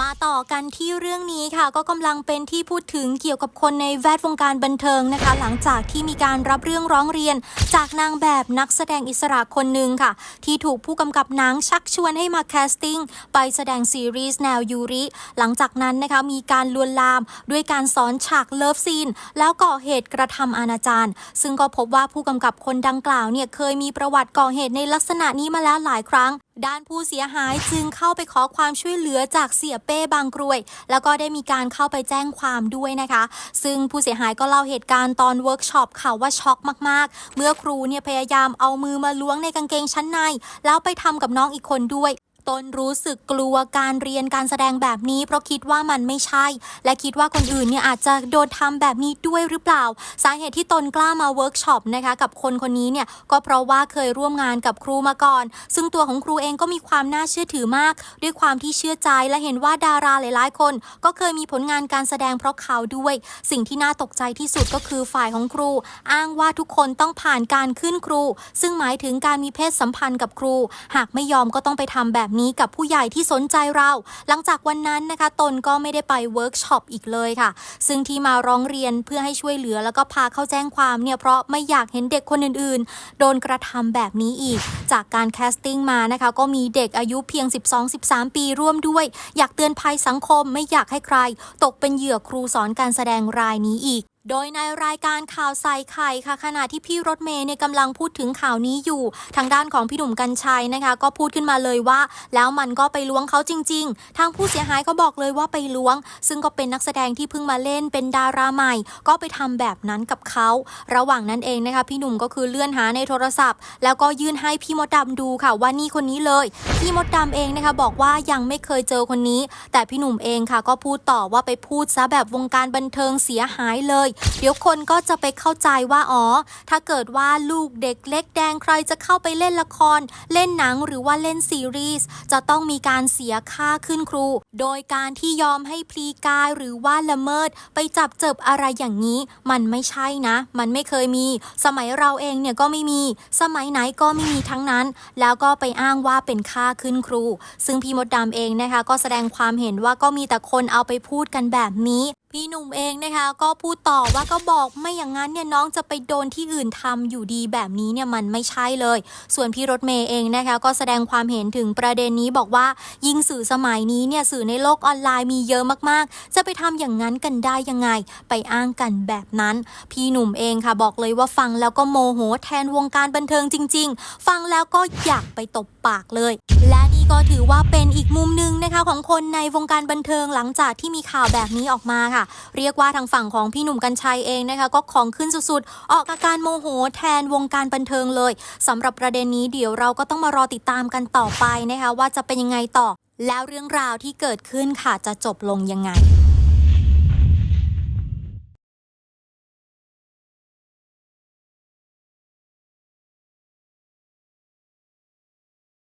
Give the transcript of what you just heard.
มาต่อ่อกันที่เรื่องนี้ค่ะ ก็กำลังเป็นที่พูดถึงเกี่ยวกับคนในแวดวงการบันเทิงนะคะ หลังจากที่มีการรับเรื่องร้องเรียน จากนางแบบนักแสดงอิสระคนหนึ่งค่ะ ที่ถูกผู้กำกับหนังชักชวนให้มาแคสติ้งไปแสดงซีรีส์แนวยูริหลังจากนั้นนะคะมีการลวนลามด้วยการสอนฉากเลิฟซีน แล้วก่อเหตุกระทำอนาจารซึ่งก็พบว่าผู้กำกับคนดังกล่าวเนี่ยเคยมีประวัติก่อเหตุในลักษณะนี้มาแล้วหลายครั้ง ด้านผู้เสียหายจึงเข้าไปขอความช่วยเหลือจากเสียเป้บางกรวย แล้วก็ได้มีการเข้าไปแจ้งความด้วยนะคะ ซึ่งผู้เสียหายก็เล่าเหตุการณ์ตอนเวิร์กช็อปค่ะว่าช็อกมากๆ เมื่อครูเนี่ยพยายามเอามือมาล้วงในกางเกงชั้นใน แล้วไปทำกับน้องอีกคนด้วย ตนรู้สึกกลัวการเรียนการแสดงแบบนี้ เพราะคิดว่ามันไม่ใช่ และคิดว่าคนอื่นเนี่ยอาจจะโดนทำแบบนี้ด้วยหรือเปล่า สาเหตุที่ตนกล้ามาเวิร์กช็อปนะคะกับคนคนนี้เนี่ยก็เพราะว่าเคยร่วมงานกับครูมาก่อน ซึ่งตัวของครูเองก็มีความน่าเชื่อถือมาก ด้วยความที่เชื่อใจและเห็นว่าดาราหลายๆ คน ก็เคยมีผลงานการแสดงเพราะเขาด้วย สิ่งที่น่าตกใจที่สุดก็คือฝ่ายของครู อ้างว่าทุกคนต้องผ่านการขึ้นครู ซึ่งหมายถึงการมีเพศสัมพันธ์กับครู หากไม่ยอมก็ต้องไปทำแบบนี้กับผู้ใหญ่ที่สนใจเรา หลังจากวันนั้นนะคะ ตนก็ไม่ได้ไปเวิร์กช็อปอีกเลยค่ะ ซึ่งที่มาร้องเรียนเพื่อให้ช่วยเหลือแล้วก็พาเข้าแจ้งความเนี่ยเพราะไม่อยากเห็นเด็กคนอื่นๆ โดนกระทำแบบนี้อีก จากการแคสติ้งมานะคะ ก็มีเด็กอายุเพียง 12-13 ปีร่วมด้วย อยากเตือนภัยสังคมไม่อยากให้ใคร ตกเป็นเหยื่อครูสอนการแสดงรายนี้อีก โดยในรายการข่าวใส่ไข่ค่ะ ขณะที่พี่รถเมย์เนี่ยกำลังพูดถึงข่าวนี้อยู่ ทางด้านของพี่หนุ่มกัญชัยนะคะ ก็พูดขึ้นมาเลยว่า แล้วมันก็ไปล้วงเขาจริง ๆ ทางผู้เสียหายก็บอกเลยว่าไปล้วง ซึ่งก็เป็นนักแสดงที่เพิ่งมาเล่นเป็นดาราใหม่ ก็ไปทำแบบนั้นกับเขา ระหว่างนั้นเองนะคะ พี่หนุ่มก็คือเลื่อนหาในโทรศัพท์ แล้วก็ยื่นให้พี่มดดำดูค่ะว่านี่คนนี้เลยพี่มดดำเองนะคะบอกว่ายังไม่เคยเจอคนนี้ แต่พี่หนุ่มเองค่ะ ก็พูดต่อว่าไปพูดซะแบบวงการบันเทิงเสียหายเลยเดี๋ยวคนก็จะไปเข้าใจว่าอ๋อ ถ้าเกิดว่าลูกเด็กเล็กแดงใครจะเข้าไปเล่นละคร เล่นหนังหรือว่าเล่นซีรีส์จะต้องมีการเสียค่าขึ้นครู โดยการที่ยอมให้พลีกายหรือว่าละเมิด ไปจับเจบอะไรอย่างนี้ มันไม่ใช่นะ มันไม่เคยมี สมัยเราเองเนี่ยก็ไม่มี สมัยไหนก็ไม่มีทั้งนั้น แล้วก็ไปอ้างว่าเป็นค่าขึ้นครู ซึ่งพี่มดดำเองนะคะ ก็แสดงความเห็นว่าก็มีแต่คนเอาไปพูดกันแบบนี้ พี่หนุ่มเองนะคะ ก็พูดต่อว่าก็บอกไม่อย่างนั้นเนี่ยน้องจะไปโดนที่อื่นทำอยู่ดีแบบนี้เนี่ยมันไม่ใช่เลย ส่วนพี่รถเมย์เองนะคะ ก็แสดงความเห็นถึงประเด็นนี้บอกว่ายิ่งสื่อสมัยนี้เนี่ยสื่อในโลกออนไลน์มีเยอะมากๆ จะไปทำอย่างนั้นกันได้ยังไง ไปอ้างกันแบบนั้น พี่หนุ่มเองค่ะบอกเลยว่าฟังแล้วก็โมโหแทนวงการบันเทิงจริง ๆ ฟังแล้วก็อยากไปตบปากเลย และนี่ก็ถือว่าเป็นอีกมุมหนึ่งนะคะของคนในวงการบันเทิงหลังจากที่มีข่าวแบบนี้ออกมาค่ะ เรียกว่าทางฝั่งของพี่หนุ่มกัญชัยเองนะคะก็ของขึ้นสุดๆ ออกอาการโมโหแทนวงการบันเทิงเลยสำหรับประเด็นนี้เดี๋ยวเราก็ต้องมารอติดตามกันต่อไปนะคะว่าจะเป็นยังไงต่อ แล้วเรื่องราวที่เกิดขึ้นค่ะจะจบลงยังไง